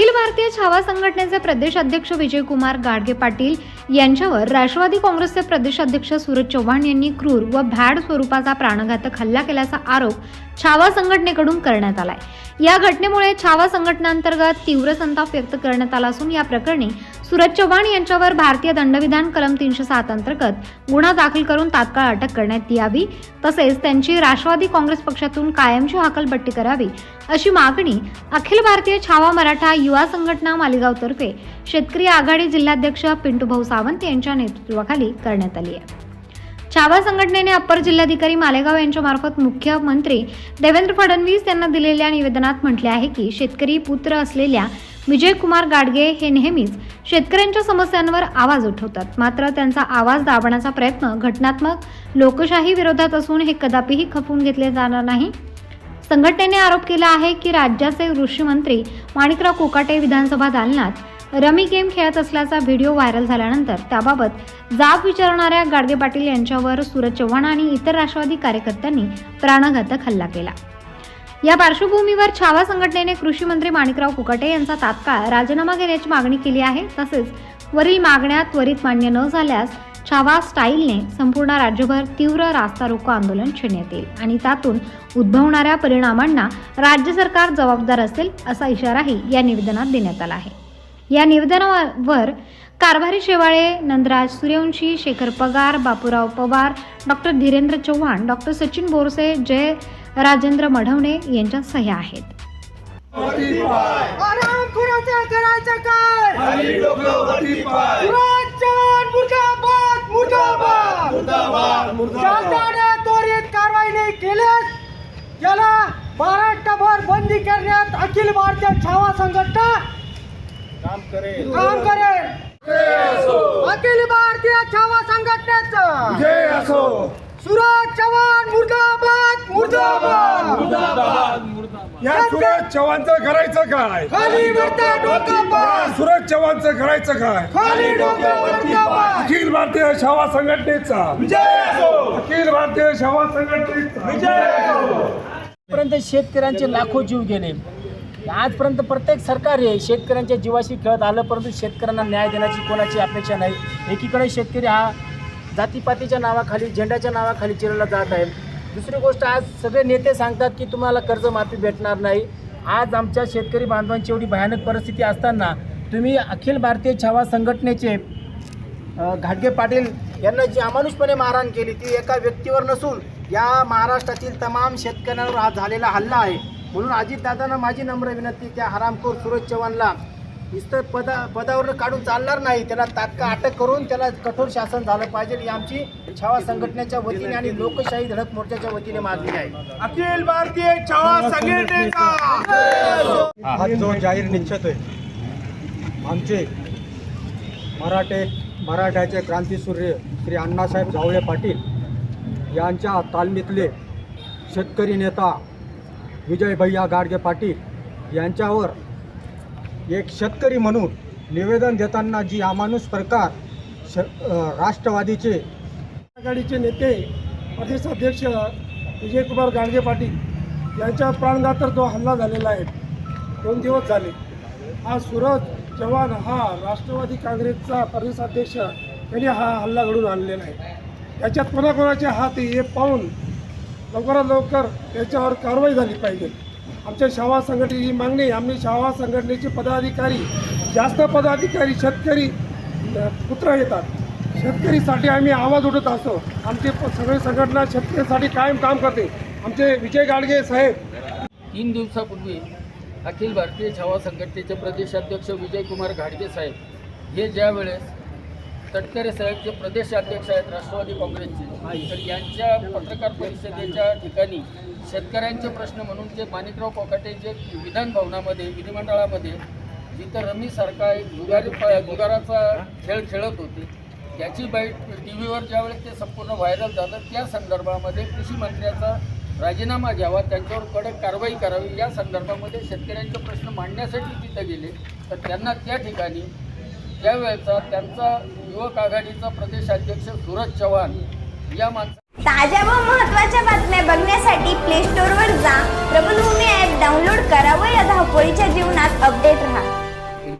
अखिल भारतीय छावा संघटनेचे प्रदेश अध्यक्ष विजयकुमार गाडगे पाटील यांच्यावर राष्ट्रवादी काँग्रेसचे प्रदेश अध्यक्ष सूरज चव्हाण यांनी क्रूर व भॅड स्वरूपाचा प्राणघातक हल्ला केल्याचा आरोप छावा संघटनेकडून करण्यात आलाय. या घटनेमुळे छावा संघटनांतर्गत तीव्र संताप व्यक्त करण्यात आला असून या प्रकरणी सूरज चव्हाण यांच्यावर भारतीय दंडविधान कलम तीनशे सात अंतर्गत गुन्हा दाखल करून तात्काळ अटक करण्यात यावी. तसेच त्यांची राष्ट्रवादी काँग्रेस पक्षातून कायमची हकलपट्टी करावी अशी मागणी अखिल भारतीय छावा मराठा युवा संघटना मालेगावतर्फे शेतकरी आघाडी जिल्हाध्यक्ष पिंटूभाऊ सावंत यांच्या नेतृत्वाखाली करण्यात आली आहे. छावा संघटनेने अप्पर जिल्हाधिकारी मालेगाव यांच्यामार्फत मुख्यमंत्री देवेंद्र फडणवीस यांना दिलेल्या निवेदनात म्हटले आहे की शेतकरी पुत्र असलेल्या विजयकुमार गाडगे हे नेहमीच शेतकऱ्यांच्या समस्यांवर आवाज उठवतात. मात्र त्यांचा आवाज दाबण्याचा प्रयत्न घटनात्मक लोकशाही विरोधात असून हे कदापिही खपवून घेतले जाणार नाही. संघटनेने आरोप केला आहे की राज्याचे कृषी मंत्री माणिकराव कोकाटे विधानसभा दालनात रमी गेम खेळत असल्याचा व्हिडिओ व्हायरल झाल्यानंतर त्याबाबत जाब विचारणाऱ्या गाडगे पाटील यांच्यावर सूरज चव्हाण आणि इतर राष्ट्रवादी कार्यकर्त्यांनी प्राणघातक हल्ला केला. या पार्श्वभूमीवर छावा संघटनेने कृषी मंत्री माणिकराव कुकटे यांचा तात्काळ राजीनामा घेण्याची मागणी केली आहे. तसेच वरील मागण्या त्वरित मान्य न झाल्यास छावा स्टाईलने संपूर्ण राज्यभर तीव्र रास्ता रोको आंदोलन छेडण्यात येईल आणि त्यातून उद्भवणाऱ्या परिणामांना राज्य सरकार जबाबदार असेल असा इशाराही या निवेदनात देण्यात आला आहे. या निवेदनावर कारभारी शेवाळे नंदराज सूर्यवंशी शेखर पगार बापूराव पवार डॉक्टर धीरेंद्र चव्हाण डॉक्टर सचिन बोरसे जय राजेंद्र मढवणे यांच्या सह्या आहेत. याला महाराष्ट्रभर बंदी करण्यात अखिल भारतीय छावा संघटना काम करेल. काम करेल. अखिल भारतीय छावा संघटनेचं. सुरज चव्हाण या सुरज चव्हाणचं करायचं काय? खाली वरता डोकं या पाय सुरज चव्हाणचं करायचं काय? खाली डोकं वरता पाय अखिल भारतीय शावा संघटनेचा! विजय असो! अखिल भारतीय शावा संघटनेचा! विजय असो! पर्यंत शेतकऱ्यांचे लाखो जीव गेले. आजपर्यंत प्रत्येक सरकार आहे शेतकऱ्यांच्या जीवाशी खेळत आलं परंतु शेतकऱ्यांना न्याय देण्याची कोणाची अपेक्षा नाही. एकीकडे शेतकरी हा जातीपातीच्या नावाखाली झेंड्याच्या नावाखाली चिरला जात आहे. दुसरी गोष्ट आज सगळे नेते सांगतात की तुम्हाला कर्जमाफी भेटणार नाही. आज आमच्या शेतकरी बांधवांची एवढी भयानक परिस्थिती असताना तुम्ही अखिल भारतीय छावा संघटनेचे घाटगे पाटील यांना जी अमानुषपणे मारहाण केली ती एका व्यक्तीवर नसून या महाराष्ट्रातील तमाम शेतकऱ्यांवर आज झालेला हल्ला आहे. म्हणून अजितदादांना माझी नम्र विनंती त्या हरामखोर सूरज चव्हाणला नुसतं पदा पदावरून काढून चालणार नाही. त्याला तात्काळ अटक करून त्याला कठोर शासन झालं पाहिजे. ही आमची छावा संघटनेच्या वतीने आणि लोकशाही धडक मोर्चाच्या वतीने मागणी आहे. अखिल भारतीय छावा संघटनेचा! आज जो जाहीर निश्चित आहे आमचे मराठे मराठ्याचे क्रांतीसूर्य श्री अण्णासाहेब जावळे पाटील यांच्या तालमीतले शेतकरी नेता विजय भैया गाडगे पाटील यांच्यावर एक शेतकरी म्हणून निवेदन देताना जी अमानुष प्रकार श राष्ट्रवादीचे आघाडीचे नेते प्रदेश अध्यक्ष विजयकुमार गाडगे पाटील यांच्या प्राणघातर जो हल्ला झालेला आहे दोन दिवस झाले. हा सूरज चव्हाण हा राष्ट्रवादी काँग्रेसचा प्रदेश अध्यक्ष यांनी हा हल्ला घडून आणलेला आहे. याच्यात कोणाकोणाचे हात हे पाहून लवकरात लवकर याच्यावर कारवाई झाली पाहिजे. आमच्या शावा संघटनेची मागणी आम्ही शावा संघटनेचे पदाधिकारी जास्त पदाधिकारी शेतकरी पुत्र येतात. शेतकरीसाठी आम्ही आवाज उठत असतो. आमचे सगळे संघटना शेतकऱ्यांसाठी कायम काम करते. आमचे विजय गाडगे साहेब. तीन दिवसापूर्वी अखिल भारतीय छावा संघटनेचे प्रदेशाध्यक्ष विजयकुमार घाडगे साहेब हे ज्यावेळेस तटकरे साहेब जे प्रदेशाध्यक्ष आहेत राष्ट्रवादी काँग्रेसचे तर यांच्या पत्रकार परिषदेच्या ठिकाणी शेतकऱ्यांचे प्रश्न म्हणून जे माणिकराव कोकाटे जे विधान भवनामध्ये विधिमंडळामध्ये जिथं रमीसारखा एक जुगारी जुगाराचा खेळ खेळत होते त्याची बाईट टी व्हीवर ज्यावेळेस ते संपूर्ण व्हायरल झालं त्या संदर्भामध्ये कृषी मंत्र्याचा राजीनामा घ्यावा त्यांच्यावर कडक कारवाई करावी या संदर्भामध्ये शेतकऱ्यांचे प्रश्न मांडण्यासाठी तिथं गेले. तर त्यांना त्या ठिकाणी त्यावेळेचा त्यांचा युवक आघाडीचा प्रदेशाध्यक्ष सूरज चव्हाण या माणसा ताज्या व महत्त्वाच्या बातम्या बघण्यासाठी प्ले स्टोअरवर जा. प्रबलभूमी ॲप डाउनलोड करा व या धावपळीच्या जीवनात अपडेट राहा.